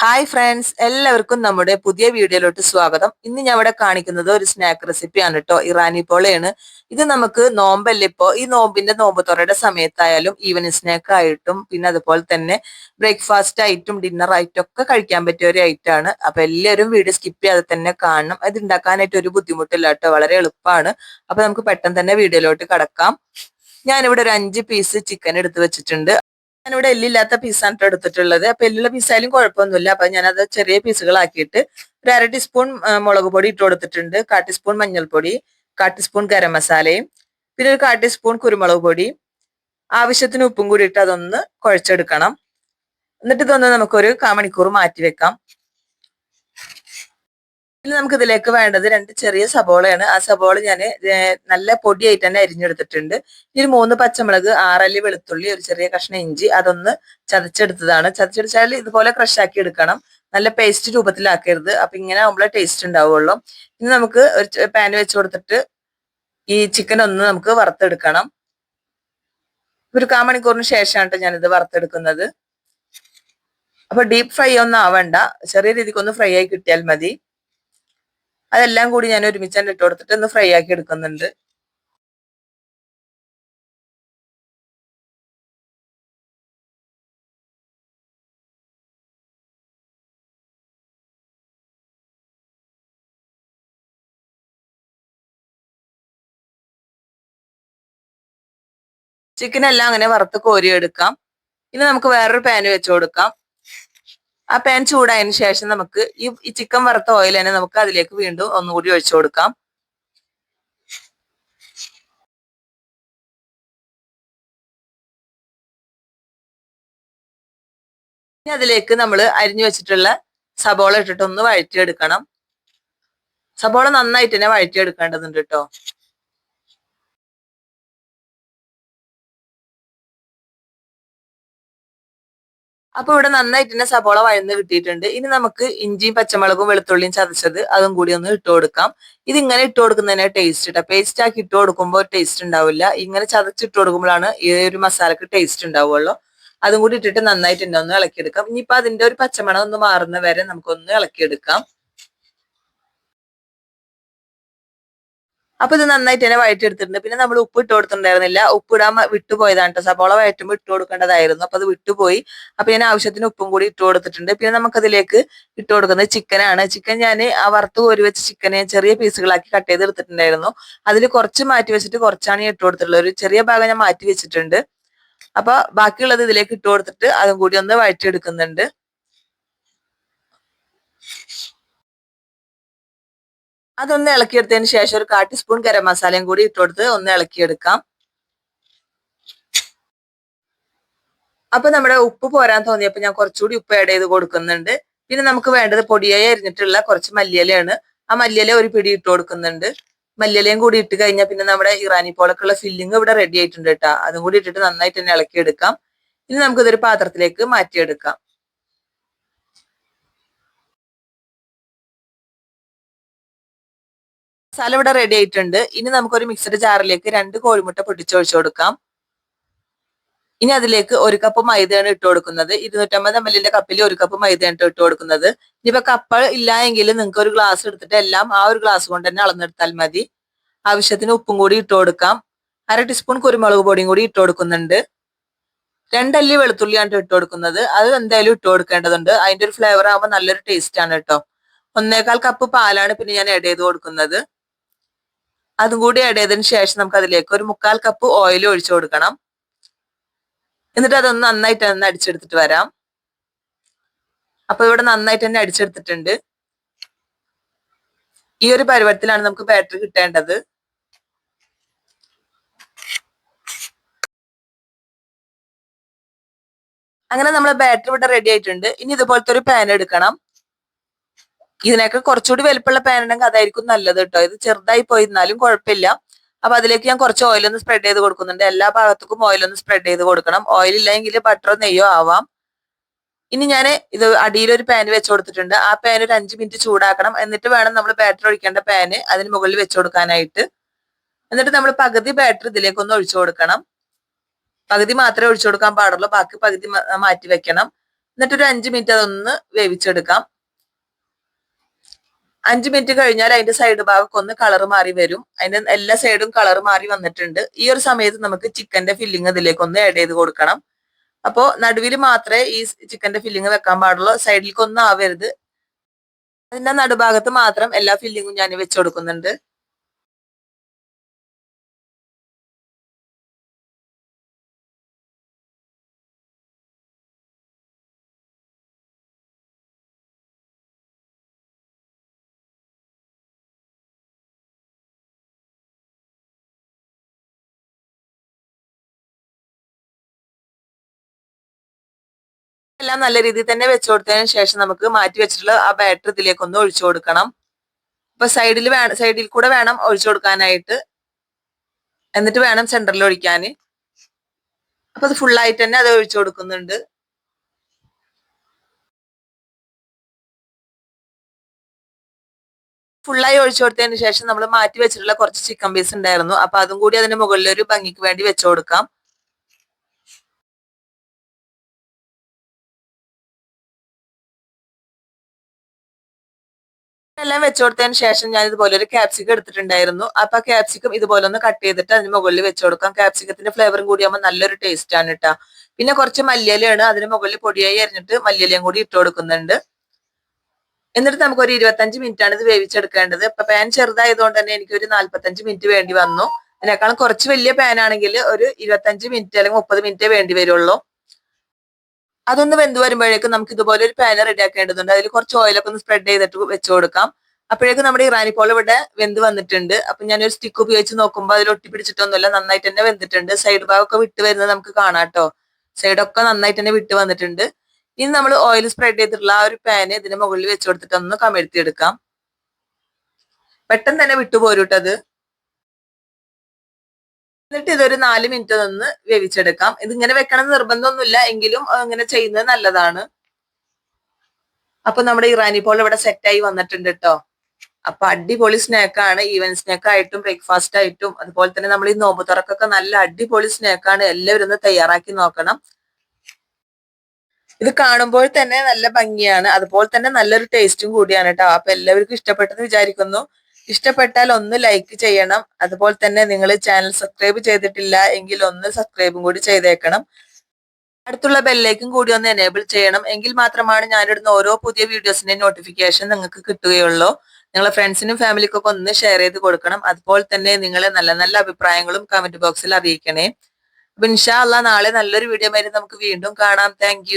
Hi friends എല്ലാവർക്കും നമ്മുടെ പുതിയ വീഡിയോയിലോട്ട് സ്വാഗതം. ഇന്ന് ഞാൻ ഇവിടെ കാണിക്കുന്നത് ഒരു സ്നാക്ക് റെസിപ്പിയാണ് കേട്ടോ ഇറാനി പോളയാണ്. ഇത് നമുക്ക് നോമ്പല്ലേ ഇപ്പോ? ഈ നോമ്പിന്റെ നോമ്പ് തുറയുടെ സമയത്തായാലും ഈവനിങ് സ്നാക്ക് ആയിട്ടും പിന്നെ അതുപോലെ തന്നെ ബ്രേക്ക്ഫാസ്റ്റ് ആയിട്ടും ഡിന്നർ ആയിട്ടും ഒക്കെ കഴിക്കാൻ പറ്റിയ ഒരു ഐറ്റം ആണ്. അപ്പൊ എല്ലാവരും വീഡിയോ സ്കിപ്പ് ചെയ്യാതെ തന്നെ കാണണം. അത് ഉണ്ടാക്കാനായിട്ട് ഒരു ബുദ്ധിമുട്ടില്ല കേട്ടോ വളരെ എളുപ്പമാണ്. അപ്പൊ നമുക്ക് പെട്ടെന്ന് തന്നെ വീഡിയോയിലോട്ട് കടക്കാം. ഞാനിവിടെ ഒരു അഞ്ച് പീസ് ചിക്കൻ എടുത്ത് വെച്ചിട്ടുണ്ട്. ഞാനിവിടെ എല്ലില്ലാത്ത പീസാണ് ട്ടോ എടുത്തിട്ടുള്ളത്. അപ്പൊ എല്ലുള്ള പീസായാലും കുഴപ്പമൊന്നുമില്ല. അപ്പൊ ഞാനത് ചെറിയ പീസുകളാക്കിയിട്ട് ഒരു അര ടീസ്പൂൺ മുളക് പൊടി ഇട്ട് കൊടുത്തിട്ടുണ്ട്. കാ ടീസ്പൂൺ മഞ്ഞൾപ്പൊടി കാ ടീസ്പൂൺ ഗരം മസാലയും പിന്നെ ഒരു കാ ടീസ്പൂൺ കുരുമുളക് പൊടി. ആവശ്യത്തിന് ഉപ്പും കൂടി ഇട്ട് അതൊന്ന് കുഴച്ചെടുക്കണം. എന്നിട്ട് ഇതൊന്ന് നമുക്കൊരു കാ മണിക്കൂർ മാറ്റി വെക്കാം ഇനി നമുക്ക് ഇതിലേക്ക് വേണ്ടത് രണ്ട് ചെറിയ സബോളയാണ്. ആ സബോള ഞാൻ നല്ല പൊടിയായിട്ട് തന്നെ അരിഞ്ഞെടുത്തിട്ടുണ്ട്. ഇനി മൂന്ന് പച്ചമുളക് ആറല്ലി വെളുത്തുള്ളി ഒരു ചെറിയ കഷ്ണം ഇഞ്ചി അതൊന്ന് ചതച്ചെടുത്തതാണ്. ചതച്ചെടുത്താൽ ഇതുപോലെ ആക്കി എടുക്കണം. നല്ല പേസ്റ്റ് രൂപത്തിലാക്കരുത്. അപ്പൊ ഇങ്ങനെ ആവുമ്പോൾ ടേസ്റ്റ് ഉണ്ടാവുള്ളൂ. ഇനി നമുക്ക് ഒരു പാൻ വെച്ച് കൊടുത്തിട്ട് ഈ ചിക്കൻ ഒന്ന് നമുക്ക് വറുത്തെടുക്കണം. ഒരു കാ മണിക്കൂറിന് ശേഷമാണ് ഞാനിത് വറുത്തെടുക്കുന്നത്. അപ്പൊ ഡീപ് ഫ്രൈ ഒന്നും ആവണ്ട. ചെറിയ രീതിക്ക് ഒന്ന് ഫ്രൈ ആയി കിട്ടിയാൽ മതി. അതെല്ലാം കൂടി ഞാൻ ഒരുമിച്ച് തന്നെ ഇട്ട് കൊടുത്തിട്ട് ഒന്ന് ഫ്രൈ ആക്കി എടുക്കുന്നുണ്ട്. ചിക്കൻ എല്ലാം അങ്ങനെ വറുത്ത് കോരിയെടുക്കാം. ഇനി നമുക്ക് വേറൊരു പാന് വെച്ച് കൊടുക്കാം. ആ പാൻ ചൂടായതിനു ശേഷം നമുക്ക് ഈ ചിക്കൻ വറുത്ത ഓയിൽ തന്നെ നമുക്ക് അതിലേക്ക് വീണ്ടും ഒന്നുകൂടി ഒഴിച്ചു കൊടുക്കാം. ഇനി അതിലേക്ക് നമ്മൾ അരിഞ്ഞു വെച്ചിട്ടുള്ള സബോള ഇട്ടിട്ട് ഒന്ന് വഴറ്റിയെടുക്കണം. സബോള നന്നായിട്ട് തന്നെ വഴറ്റിയെടുക്കേണ്ടതുണ്ട് കേട്ടോ. അപ്പൊ ഇവിടെ നന്നായിട്ട് തന്നെ സബോള വഴന്ന് കിട്ടിയിട്ടുണ്ട്. ഇനി നമുക്ക് ഇഞ്ചിയും പച്ചമുളകും വെളുത്തുള്ളിയും ചതച്ചത് അതും കൂടി ഒന്ന് ഇട്ട് കൊടുക്കാം. ഇത് ഇങ്ങനെ ഇട്ട് കൊടുക്കുന്നതിനെ ടേസ്റ്റ് ഇട്ട പേസ്റ്റ് ആക്കി ഇട്ട് കൊടുക്കുമ്പോൾ ടേസ്റ്റ് ഉണ്ടാവില്ല. ഇങ്ങനെ ചതച്ചിട്ട് കൊടുക്കുമ്പോഴാണ് ഈ ഒരു മസാലക്ക് ടേസ്റ്റ് ഉണ്ടാവുള്ളൂ. അതും കൂടി ഇട്ടിട്ട് നന്നായിട്ട് തന്നെ ഒന്ന് ഇളക്കിയെടുക്കാം. ഇനിയിപ്പോ അതിന്റെ ഒരു പച്ചമണം ഒന്ന് മാറുന്ന വരെ നമുക്കൊന്ന് ഇളക്കിയെടുക്കാം. അപ്പൊ ഇത് നന്നായിട്ട് തന്നെ വഴറ്റിയെടുത്തിട്ടുണ്ട്. പിന്നെ നമ്മൾ ഉപ്പ് ഇട്ട് കൊടുത്തിട്ടുണ്ടായിരുന്നില്ല. ഉപ്പ് ഇടാൻ വിട്ടുപോയതാണ് കേട്ടോ സബോള വഴറ്റുമ്പോൾ ഇട്ട് കൊടുക്കേണ്ടതായിരുന്നു. അപ്പൊ അത് വിട്ടുപോയി അപ്പൊ ഞാൻ ആവശ്യത്തിന് ഉപ്പും കൂടി ഇട്ട് കൊടുത്തിട്ടുണ്ട്. പിന്നെ നമുക്കതിലേക്ക് ഇട്ട് കൊടുക്കുന്നത് ചിക്കനാണ് ചിക്കൻ ഞാൻ ആ വറുത്ത് കോരി വെച്ച ചിക്കനെ ചെറിയ പീസുകളാക്കി കട്ട് ചെയ്ത് എടുത്തിട്ടുണ്ടായിരുന്നു. അതിൽ കുറച്ച് മാറ്റി വെച്ചിട്ട് കുറച്ചാണ് ഇട്ട് കൊടുത്തിട്ടുള്ളത്. ഒരു ചെറിയ ഭാഗം ഞാൻ മാറ്റി വെച്ചിട്ടുണ്ട്. അപ്പൊ ബാക്കിയുള്ളത് ഇതിലേക്ക് ഇട്ട് കൊടുത്തിട്ട് അതും കൂടി ഒന്ന് വഴറ്റിയെടുക്കുന്നുണ്ട്. അതൊന്ന് ഇളക്കിയെടുത്തതിന് ശേഷം ഒരു കാട്ടി സ്പൂൺ ഗരം മസാലയും കൂടി ഇട്ടുകൊടുത്ത് ഒന്ന് ഇളക്കിയെടുക്കാം. അപ്പൊ നമ്മുടെ ഉപ്പ് പോരാൻ തോന്നിയപ്പോ ഞാൻ കുറച്ചുകൂടി ഉപ്പ് ആഡ് ചെയ്ത് കൊടുക്കുന്നുണ്ട്. പിന്നെ നമുക്ക് വേണ്ടത് പൊടിയായി അരിഞ്ഞിട്ടുള്ള കുറച്ച് മല്ലിയിലയാണ്. ആ മല്ലിയില ഒരു പിടി ഇട്ട് കൊടുക്കുന്നുണ്ട്. മല്ലിയിലയും കൂടി ഇട്ട് കഴിഞ്ഞാൽ പിന്നെ നമ്മുടെ ഇറാനി പോളക്കുള്ള ഫില്ലിങ് ഇവിടെ റെഡി ആയിട്ടുണ്ട് കേട്ടോ അതും കൂടി ഇട്ടിട്ട് നന്നായിട്ട് തന്നെ ഇളക്കിയെടുക്കാം. ഇനി നമുക്കിതൊരു പാത്രത്തിലേക്ക് മാറ്റിയെടുക്കാം. മസാല ഇവിടെ റെഡി ആയിട്ടുണ്ട്. ഇനി നമുക്കൊരു മിക്സഡ് ജാറിലേക്ക് രണ്ട് കോഴിമുട്ട പൊട്ടിച്ചൊഴിച്ചു കൊടുക്കാം. ഇനി അതിലേക്ക് ഒരു കപ്പ് മൈദയാണ് ഇട്ട് കൊടുക്കുന്നത്. ഇരുന്നൂറ്റമ്പത് എം എല്ലിന്റെ കപ്പിൽ ഒരു കപ്പ് മൈദയാണ് ട്ടോ ഇട്ട് കൊടുക്കുന്നത്. ഇനിയിപ്പോ കപ്പ ഇല്ല എങ്കിൽ നിങ്ങൾക്ക് ഒരു ഗ്ലാസ് എടുത്തിട്ട് എല്ലാം ആ ഒരു ഗ്ലാസ് കൊണ്ട് തന്നെ അളന്നെടുത്താൽ മതി. ആവശ്യത്തിന് ഉപ്പും കൂടി ഇട്ട് കൊടുക്കാം. അര ടീസ്പൂൺ കുരുമുളക് പൊടിയും കൂടി ഇട്ട് കൊടുക്കുന്നുണ്ട്. രണ്ടല്ലി വെളുത്തുള്ളിയാണ് ട്ടോ ഇട്ട് കൊടുക്കുന്നത്. അത് എന്തായാലും ഇട്ട് കൊടുക്കേണ്ടതുണ്ട്. അതിന്റെ ഒരു ഫ്ലേവർ ആകുമ്പോൾ നല്ലൊരു ടേസ്റ്റ് ആണ് കേട്ടോ. ഒന്നേകാൽ കപ്പ് പാലാണ് പിന്നെ ഞാൻ ആഡ് ചെയ്ത് കൊടുക്കുന്നത്. അതും കൂടി ആഡ് ചെയ്തതിന് ശേഷം നമുക്ക് അതിലേക്ക് ഒരു മുക്കാൽ കപ്പ് ഓയിൽ ഒഴിച്ചു കൊടുക്കണം. എന്നിട്ട് അതൊന്ന് നന്നായിട്ട് ഒന്ന് അടിച്ചെടുത്തിട്ട് വരാം. അപ്പൊ ഇവിടെ നന്നായിട്ട് തന്നെ അടിച്ചെടുത്തിട്ടുണ്ട്. ഈ ഒരു പരുവത്തിലാണ് നമുക്ക് ബാറ്റർ കിട്ടേണ്ടത്. അങ്ങനെ നമ്മളെ ബാറ്ററി ഇവിടെ റെഡി ആയിട്ടുണ്ട്. ഇനി ഇതുപോലത്തെ ഒരു പാൻ എടുക്കണം. ഇതിനൊക്കെ കുറച്ചുകൂടി വലുപ്പമുള്ള പാൻ ഉണ്ടെങ്കിൽ അതായിരിക്കും നല്ലത് കേട്ടോ. ഇത് ചെറുതായി പോയിരുന്നാലും കുഴപ്പമില്ല. അപ്പൊ അതിലേക്ക് ഞാൻ കുറച്ച് ഓയിൽ ഒന്ന് സ്പ്രെഡ് ചെയ്ത് കൊടുക്കുന്നുണ്ട്. എല്ലാ ഭാഗത്തേക്കും ഓയിൽ ഒന്ന് സ്പ്രെഡ് ചെയ്ത് കൊടുക്കണം. ഓയിൽ ഇല്ലെങ്കിൽ ബട്ടറോ നെയ്യോ ആവാം. ഇനി ഞാൻ ഇത് അടിയിൽ ഒരു പാൻ വെച്ച് കൊടുത്തിട്ടുണ്ട്. ആ പാൻ ഒരു അഞ്ച് മിനിറ്റ് ചൂടാക്കണം. എന്നിട്ട് വേണം നമ്മൾ ബാറ്റർ ഒഴിക്കേണ്ട പാന് അതിന് മുകളിൽ വെച്ച് കൊടുക്കാനായിട്ട്. എന്നിട്ട് നമ്മൾ പകുതി ബാറ്റർ ഇതിലേക്ക് ഒന്ന് ഒഴിച്ചു കൊടുക്കണം. പകുതി മാത്രമേ ഒഴിച്ചു കൊടുക്കാൻ പാടുള്ളൂ. ബാക്കി പകുതി മാറ്റി വെക്കണം. എന്നിട്ടൊരു അഞ്ച് മിനിറ്റ് അതൊന്ന് വേവിച്ചെടുക്കാം. അഞ്ച് മിനിറ്റ് കഴിഞ്ഞാൽ അതിന്റെ സൈഡ് ഭാഗം ഒന്ന് കളർ മാറി വരും. അതിന്റെ എല്ലാ സൈഡും കളർ മാറി വന്നിട്ടുണ്ട്. ഈ ഒരു സമയത്ത് നമുക്ക് ചിക്കന്റെ ഫില്ലിങ് ഇതിലേക്ക് ഒന്ന് ആഡ് ചെയ്ത് കൊടുക്കണം. അപ്പോ നടുവിൽ മാത്രമേ ഈ ചിക്കന്റെ ഫില്ലിങ് വെക്കാൻ പാടുള്ളൂ. സൈഡിലേക്ക് ഒന്നും ആവരുത്. അതിന്റെ നടുഭാഗത്ത് മാത്രം എല്ലാ ഫില്ലിങ്ങും ഞാൻ വെച്ചു കൊടുക്കുന്നുണ്ട്. എല്ലാം നല്ല രീതിയിൽ തന്നെ വെച്ചു കൊടുത്തതിന് ശേഷം നമുക്ക് മാറ്റി വെച്ചിട്ടുള്ള ആ ബാറ്റർ ഇതിലേക്ക് ഒന്ന് ഒഴിച്ചു കൊടുക്കണം. അപ്പൊ സൈഡിൽ വേണം സൈഡിൽ കൂടെ വേണം ഒഴിച്ചു കൊടുക്കാനായിട്ട്. എന്നിട്ട് വേണം സെന്ററിൽ ഒഴിക്കാൻ. അപ്പൊ അത് ഫുള്ളായിട്ട് തന്നെ അത് ഒഴിച്ചു കൊടുക്കുന്നുണ്ട്. ഫുള്ളായി ഒഴിച്ചു കൊടുത്തതിന് ശേഷം നമ്മൾ മാറ്റി വെച്ചിട്ടുള്ള കുറച്ച് ചിക്കൻ പീസ് ഉണ്ടായിരുന്നു. അപ്പൊ അതും കൂടി അതിന്റെ മുകളിൽ ഒരു ഭംഗിക്ക് വേണ്ടി വെച്ചു കൊടുക്കാം. എല്ലാം വെച്ചു കൊടുത്തതിന് ശേഷം ഞാൻ ഇതുപോലെ ഒരു ക്യാപ്സിക്കം എടുത്തിട്ടുണ്ടായിരുന്നു. അപ്പൊ ആ ക്യാപ്സിക്കം ഇതുപോലെ ഒന്ന് കട്ട് ചെയ്തിട്ട് അതിന് മുകളിൽ വെച്ചു കൊടുക്കാം. ഫ്ലേവറും കൂടി ആകുമ്പോൾ നല്ലൊരു ടേസ്റ്റ് ആണ് കേട്ടോ പിന്നെ കുറച്ച് മല്ലിയിലയാണ് അതിന് മുകളിൽ പൊടിയായി അരിഞ്ഞിട്ട് മല്ലിയിലയും കൂടി ഇട്ട് കൊടുക്കുന്നുണ്ട്. എന്നിട്ട് നമുക്ക് ഒരു ഇരുപത്തഞ്ച് മിനിറ്റ് ആണ് ഇത് വേവിച്ചെടുക്കേണ്ടത്. ഇപ്പൊ പാൻ ചെറുതായതുകൊണ്ട് തന്നെ എനിക്ക് ഒരു നാല്പത്തഞ്ച് മിനിറ്റ് വേണ്ടി വന്നു. അതിനേക്കാളും കുറച്ച് വലിയ പാൻ ആണെങ്കിൽ ഒരു ഇരുപത്തഞ്ച് മിനിറ്റ് അല്ലെങ്കിൽ മുപ്പത് മിനിറ്റേ വേണ്ടി വരുള്ളൂ. അതൊന്ന് വെന്ത് വരുമ്പോഴേക്കും നമുക്ക് ഇതുപോലെ ഒരു പാന റെഡി ആക്കേണ്ടതുണ്ട്. അതിൽ കുറച്ച് ഓയിലൊക്കെ ഒന്ന് സ്പ്രെഡ് ചെയ്തിട്ട് വെച്ച് കൊടുക്കാം. അപ്പോഴേക്കും നമ്മുടെ ഇറാനി പോൾ ഇവിടെ വെന്ത് വന്നിട്ടുണ്ട്. അപ്പൊ ഞാനൊരു സ്റ്റിക്ക് ഉപയോഗിച്ച് നോക്കുമ്പോൾ അതിൽ ഒട്ടിപ്പിടിച്ചിട്ടൊന്നുമില്ല. നന്നായിട്ട് തന്നെ വെന്തിട്ടുണ്ട്. സൈഡ് ഭാഗമൊക്കെ വിട്ട് വരുന്നത് നമുക്ക് കാണാം കേട്ടോ. സൈഡൊക്കെ നന്നായിട്ട് തന്നെ വിട്ട് വന്നിട്ടുണ്ട്. ഇനി നമ്മൾ ഓയിൽ സ്പ്രെഡ് ചെയ്തിട്ടുള്ള ആ ഒരു പാന് ഇതിന് മുകളിൽ വെച്ച് കൊടുത്തിട്ടൊന്ന് കമഴ്ത്തിയെടുക്കാം പെട്ടെന്ന് തന്നെ വിട്ടുപോരുട്ടത്. എന്നിട്ട് ഇതൊരു നാല് മിനിറ്റ് നിന്ന് വേവിച്ചെടുക്കാം. ഇത് ഇങ്ങനെ വെക്കണം നിർബന്ധമൊന്നുമില്ല. എങ്കിലും ഇങ്ങനെ ചെയ്യുന്നത് നല്ലതാണ്. അപ്പൊ നമ്മുടെ ഇറാനി പോൾ ഇവിടെ സെറ്റായി വന്നിട്ടുണ്ട് കേട്ടോ അപ്പൊ അടിപൊളി സ്നാക്കാണ് ഈവൻ സ്നാക്ക് ആയിട്ടും ബ്രേക്ക്ഫാസ്റ്റ് ആയിട്ടും അതുപോലെ തന്നെ നമ്മൾ ഈ നോമ്പ് തുറക്കൊക്കെ നല്ല അടിപൊളി സ്നാക്കാണ് എല്ലാവരും ഒന്ന് തയ്യാറാക്കി നോക്കണം. ഇത് കാണുമ്പോൾ തന്നെ നല്ല ഭംഗിയാണ്. അതുപോലെ തന്നെ നല്ലൊരു ടേസ്റ്റും കൂടിയാണ് കേട്ടോ അപ്പൊ എല്ലാവർക്കും ഇഷ്ടപ്പെട്ടെന്ന് വിചാരിക്കുന്നു. ഇഷ്ടപ്പെട്ടാൽ ഒന്ന് ലൈക്ക് ചെയ്യണം. അതുപോലെ തന്നെ നിങ്ങൾ ചാനൽ സബ്സ്ക്രൈബ് ചെയ്തിട്ടില്ല എങ്കിൽ ഒന്ന് സബ്സ്ക്രൈബും കൂടി ചെയ്തേക്കണം. അടുത്തുള്ള ബെല്ലേക്കും കൂടി ഒന്ന് എനേബിൾ ചെയ്യണം. എങ്കിൽ മാത്രമാണ് ഞാനിടുന്ന ഓരോ പുതിയ വീഡിയോസിന്റെ നോട്ടിഫിക്കേഷൻ നിങ്ങൾക്ക് കിട്ടുകയുള്ളൂ. നിങ്ങളെ ഫ്രണ്ട്സിനും ഫാമിലിക്കൊക്കെ ഒന്ന് ഷെയർ ചെയ്ത് കൊടുക്കണം. അതുപോലെ തന്നെ നിങ്ങളെ നല്ല നല്ല അഭിപ്രായങ്ങളും കമന്റ് ബോക്സിൽ അറിയിക്കണേ. അപ്പൊ ഇൻഷാ അല്ല നാളെ നല്ലൊരു വീഡിയോ ആയിട്ട് നമുക്ക് വീണ്ടും കാണാം. താങ്ക്